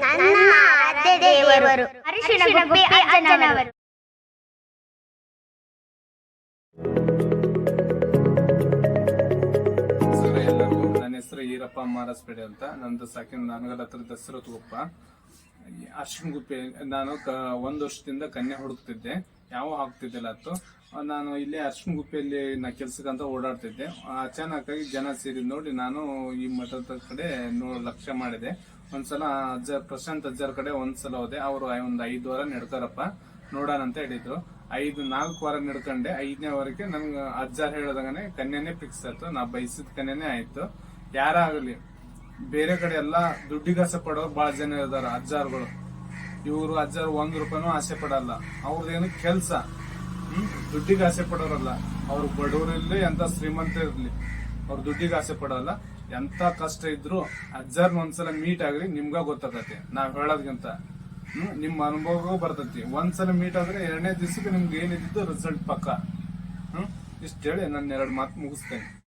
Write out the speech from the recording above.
ನನ್ನ ದೇವರು ಅರಿಶಿಣ ಗುಬ್ಬಿ ಅಜ್ಜನವರು ನನ್ನ ಹೆಸರು ಈರಪ್ಪ ಮಾರಸ್ಪೇಡೆ ಅಂತ. ನಂದು ಸಾಕಿನ ನನಗಲ್ಲ ಹತ್ರ ದಸರತ್ ಗುಪ್ಪ ಅರ್ಶಿನ ಗುಪ್ಪೆ ನಾನು ಕ- ಒಂದು ವರ್ಷದಿಂದ ಕನ್ಯಾ ಹುಡುಕ್ತಿದ್ದೆ. ಯಾವ ಹಾಕ್ತಿದ್ದಿಲ್ಲ ಅತ್ತು. ನಾನು ಇಲ್ಲೇ ಅರ್ಶಿನ ಗುಪ್ಪೆಯಲ್ಲಿ ನಾ ಕೆಲ್ಸಕ್ಕಂತ ಓಡಾಡ್ತಿದ್ದೆ. ಅಚಾನಕ್ ಆಗಿ ಜನ ಸೇರಿದ್ ನೋಡಿ ನಾನು ಈ ಮಠದ ಕಡೆ ನೋ, ಲಕ್ಷ್ಯ ಮಾಡಿದೆ. ಒಂದ್ಸಲ ಅಜ್ಜ, ಪ್ರಶಾಂತ್ ಅಜ್ಜರ್ ಕಡೆ ಒಂದ್ಸಲ ಹೋದೆ. ಅವರು ಒಂದು ಐದು ವಾರ ನಡ್ತಾರಪ್ಪ ನೋಡೋಣ ಅಂತ ಹೇಳಿದ್ರು. ಐದು, ನಾಲ್ಕು ವಾರ ನಡ್ಕೊಂಡೆ. ಐದನೇ ವಾರಕ್ಕೆ ನನ್ಗೆ ಅಜ್ಜಾರ್ ಹೇಳಿದಂಗನೆ ಕನ್ಯಾನೇ ಫಿಕ್ಸ್ ಆಯ್ತು. ನಾ ಬಯಸಿದ ಕನ್ಯಾನೇ ಆಯ್ತು. ಯಾರಾಗಲಿ ಬೇರೆ ಕಡೆ ಎಲ್ಲ ದುಡ್ಡಿಗಾಸೆ ಪಡೋರು ಬಹಳ ಜನ ಇದ್ದಾರೆ ಅಜ್ಜಾರ್ಗಳು. ಇವರು ಅಜ್ಜಾರ್ ಒಂದ್ ರೂಪಾಯಿನೂ ಆಸೆ ಪಡಲ್ಲ. ಅವ್ರದ್ದೇನು ಕೆಲಸ. ದುಡ್ಡಿಗೆ ಆಸೆ ಪಡೋರಲ್ಲ. ಅವ್ರು ಬಡವರಿರ್ಲಿ, ಎಂತ ಶ್ರೀಮಂತ ಇರ್ಲಿ ಅವ್ರು ದುಡ್ಡಿಗೆ ಆಸೆ ಪಡೋಲ್ಲ. ಎಂತ ಕಷ್ಟ ಇದ್ರು ಅಜ್ಜಾರ್ನ ಒಂದ್ಸಲ ಮೀಟ್ ಆಗ್ರಿ ನಿಮ್ಗ ಗೊತ್ತಾಗತ್ತೆ. ನಾವ್ ಹೇಳೋದ್ಗಿಂತ ಹ್ಮ್? ನಿಮ್ ಅನುಭವ ಬರ್ತೈತಿ. ಒಂದ್ಸಲ ಮೀಟ್ ಆದ್ರೆ ಎರಡನೇ ದಿವಸಕ್ಕೆ ನಿಮ್ಗೆ ಏನಿದ್ದು ರಿಸಲ್ಟ್ ಪಕ್ಕ. ಹ್ಮ್? ಇಷ್ಟ ಹೇಳಿ ನನ್ನ ಎರಡು ಮಾತು ಮುಗಿಸ್ತೇನೆ.